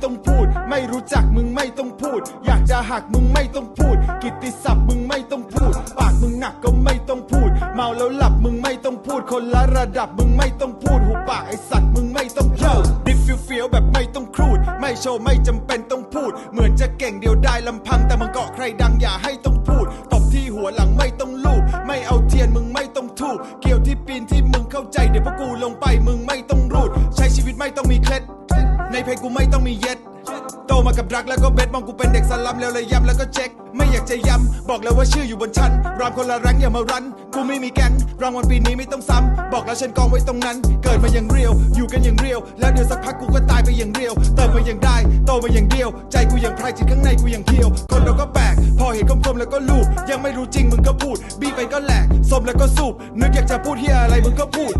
ไม่ต้องพูด ไม่รู้จักมึงไม่ต้องพูด อยากจะหักมึงไม่ต้องพูด กิตติศัพท์มึงไม่ต้องพูด ปากมึงหนักก็ไม่ต้องพูด เมาแล้วหลับมึงไม่ต้องพูด คนละระดับมึงไม่ต้องพูด หูปากไอสัตว์มึงไม่ต้องพูดดิฟฟิวเฟียวแบบไม่ต้องครูด ไม่โชว์ไม่จำเป็นต้องพูด เหมือนจะเก่งเดียวได้ลำพัง แต่มันเกาะใครดังอย่าให้ต้องพูด ตบที่หัวหลังไม่ต้องลูบไม่เอาเทียนมึงไม่ต้องทูบเกี่ยวที่ปีนที่มึงเข้าใจเดี๋ยวพวกกูลงไปมึงไม่ต้องรูด ใช้ชีวิตไม่ต้องมีเคล็ดในเพลงกูไม่ มากับรักแล้วก็เบ็ดมองกูเป็นเด็กสลัมแล้วเลยย้ำแล้วก็เช็ค ไม่อยากจะย้ำบอกแล้วว่าชื่ออยู่บนชั้นรามคนละรังอย่ามารันกูไม่มีแก๊งรางวัลปีนี้ไม่ต้องซ้ำบอกแล้วฉันกองไว้ตรงนั้น เกิดมาอย่างเรียวอยู่กันอย่างเรียว แล้วเดี๋ยวสักพักกูก็ตายไปอย่างเรียวเติมมาอย่างได้โตมาอย่างเดียว ใจกูอย่างพรายจิตข้างในกูอย่างเพียว คนเราก็แปลกพอเห็นคมๆแล้วก็ลูบยังไม่รู้จริงมึงก็พูด บีไปก็แหลกสมแล้วก็สูบนึกอยากจะพูดเฮียอะไรมึงก็พูด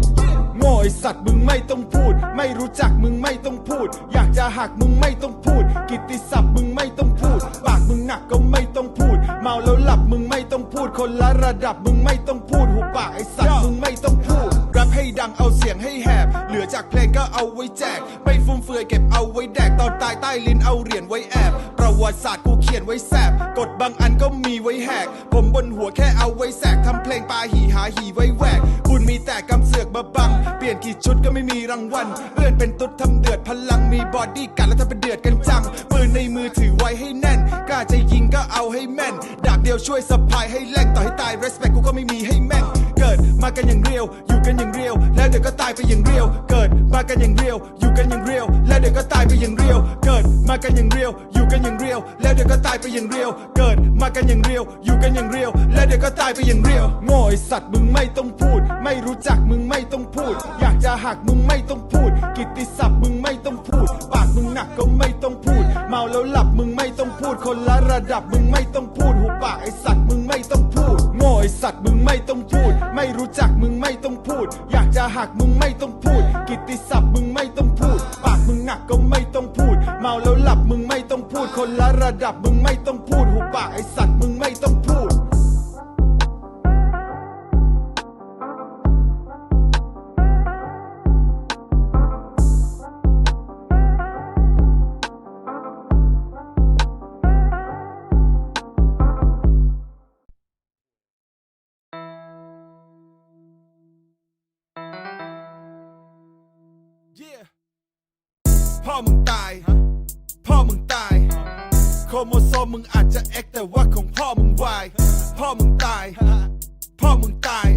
โง่ไอสัตว์มึงไม่ต้องพูด ไม่รู้จักมึงไม่ต้องพูด อยากจะหักมึงไม่ต้องพูดกิตติศัพท์มึงไม่ต้องพูด ปากมึงหนักก็ไม่ต้องพูด เมาแล้วหลับมึงไม่ต้องพูด คนละระดับมึงไม่ต้องพูด หูปากไอสัตว์มึงไม่ต้องพูดแรปให้ดังเอาเสียงให้แหบ เหลือจากเพลงก็เอาไว้แจก ไม่ฟุ่มเฟือยเก็บเอาไว้แดก ตอนตายใต้ลิ้นเอาเหรียญไว้แอบ ประวัติศาสตร์กูเขียนไว้แสบ กดบางอันก็มีไว้แหก ผมบนหัวแค่เอาไว้แสกทำเพลงปาหีหาหีไว้แหวกบุญมีแต่กำเสือกมาบัง ลี่ยนกี่ชุดก็ไม่มีรางวัลเอื้อนเป็นตุ๊ดทำเดือดพลังมีบอดี้กันแล้วทำเป็นเดือดกันจังปืนในมือถือไว้ให้แน่นกล้าจะยิงก็เอาให้แม่น ดาบเดียวช่วยสะพายให้แรงต่อให้ตาย respect กูก็ไม่มีให้แม่ง มากันอย่างเรียว อยู่กันอย่างเรียว แล้วเดี๋ยวก็ตายไปอย่างเรียว เกิดมากันอย่างเรียว อยู่กันอย่างเรียว แล้วเดี๋ยวก็ตายไปอย่างเรียว เกิดมากันอย่างเรียว อยู่กันอย่างเรียว แล้วเดี๋ยวก็ตายไปอย่างเรียว เกิดมากันอย่างเรียว อยู่กันอย่างเรียว แล้วเดี๋ยวก็ตายไปอย่างเรียว โง่ไอสัตว์มึงไม่ต้องพูด ไม่รู้จักมึงไม่ต้องพูด อยากจะหักมึงไม่ต้องพูด กิตติศัพท์มึงไม่ต้องพูด มึงหนักก็ไม่ต้องพูด เมาแล้วหลับมึงไม่ต้องพูด คนละระดับมึงไม่ต้องพูด หูปากไอสัตว์มึงไม่ต้องพูด โง่ไอสัตว์มึงไม่ต้องพูด ไม่รู้จักมึงไม่ต้องพูด อยากจะหักมึงไม่ต้องพูด กิตติศัพท์มึงไม่ต้องพูด ปากมึงหนักก็ไม่ต้องพูด เมาแล้วหลับมึงไม่ต้องพูด คนละระดับมึงไม่ต้องพูด หูปากไอสัตว์ พ่อมึงตาย พ่อมึงตาย โครโมโซมมึงอาจจะเอ็กแต่ว่าของพ่อมึงวายพ่อมึงตาย พ่อมึงตาย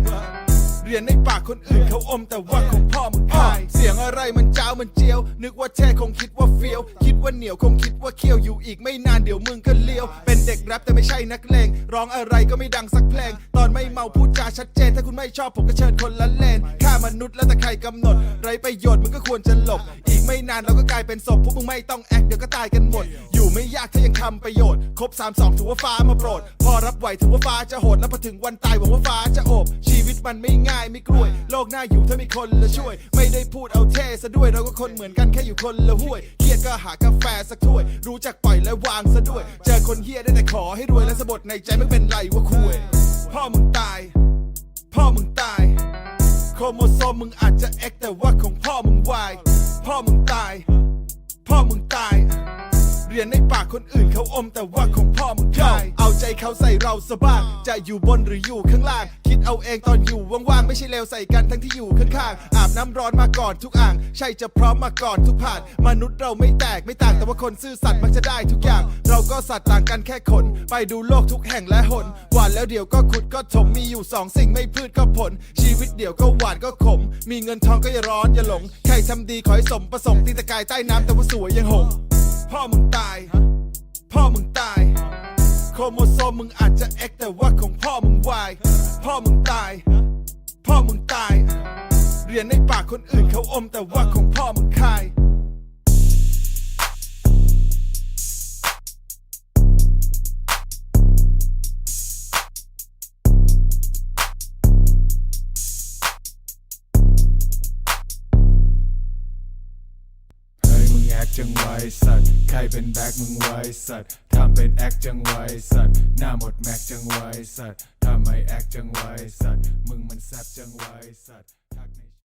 รียนในปากคนอื่นเขาอมแต่ว่าของพ่อมึงตายเสียงอะไรมันเจ้ามันเจียว นึกว่าแช่คงคิดว่าเฟี้ยว คิดว่าเหนียวคงคิดว่าเคี้ยวอยู่อีกไม่นานเดี๋ยวมึงก็เลี้ยว เป็นเด็กแรปแต่ไม่ใช่นักเลงร้องอะไรก็ไม่ดังสักเพลง ตอนไม่เมาพูดจาชัดเจน ถ้าคุณไม่ชอบผมก็เชิญคนละเลนค่ามนุษย์แล้วแต่ใครกำหนด ไรประโยชน์มึงก็ควรจะหลบ อีกไม่นานเราก็กลายเป็นศพพวกมึงไม่ต้องแอคเดี๋ยวก็ตายกันหมด อยู่ไม่ยากถ้ายังทำประโยชน์ ครบ3 2ถือว่าฟ้ามาโปรด พอรับไหวถือว่าฟ้าจะโหดแล้วพอถึงวันตายหวังว่าฟ้าจะโอบชีวิตมันไม่ง่ายไม่กล้วย โลกหน้าอยู่ถ้ามีคนละช่วย ไม่ได้พูดเอาเท่ซะด้วยเราก็คนเหมือนกันแค่อยู่คนละห้วยเครียดก็หากาแฟสักถ้วย รู้จักปล่อยและวางซะด้วย เจอคนเฮียได้แต่ขอให้รวยและสะบดในใจไม่เป็นไรว่าคุยพ่อมึงตาย พ่อมึงตาย โครโมโซมมึงอาจจะเอ็กแต่ว่าของพ่อมึงวายพ่อมึงตาย เรียนในปากคนอื่นเขาอม แต่ว่าของพ่อมึงได้เอาใจเขาใส่เราสบ้างจะอยู่บนหรืออยู่ข้างล่าง คิดเอาเองตอนอยู่ว่างๆไม่ใช่เลวใส่กันทั้งที่อยู่ข้างๆอาบน้ำร้อนมาก่อนทุกอ่าง ใช่จะพร้อมมาก่อนทุกผ่าน มนุษย์เราไม่แตกไม่ต่างแต่ว่าคนซื่อสัตย์มักจะได้ทุกอย่าง เราก็สัตว์ต่างกันแค่ขนไปดูโลกทุกแห่งและหนหวานแล้วเดี๋ยวก็ขุดก็ถมมีอยู่สองสิ่งไม่พืชก็ผล ชีวิตเดี๋ยวก็หวานก็ขม มีเงินทองก็อย่าร้อนอย่าหลง ใครทำดีขอให้สมประสงค์ตีตะกายใต้น้ำแต่ว่าสวยยังหง พ่อมึงตาย พ่อมึงตาย โครโมโซมมึงอาจจะเอ็กแต่ว่าของพ่อมึงวายพ่อมึงตาย พ่อมึงตาย เรียนในปากคนอื่นเขาอมแต่ว่าของพ่อมึงคาย จังไวสัตว์ใครเป็นแบ็คมึงไวสัตว์ทำเป็นแอคจังไวสัตว์หน้าหมดแม็กจังไวสัตว์ทำไมแอคจังไวสัตว์มึงมันแซบจังไวสัตว์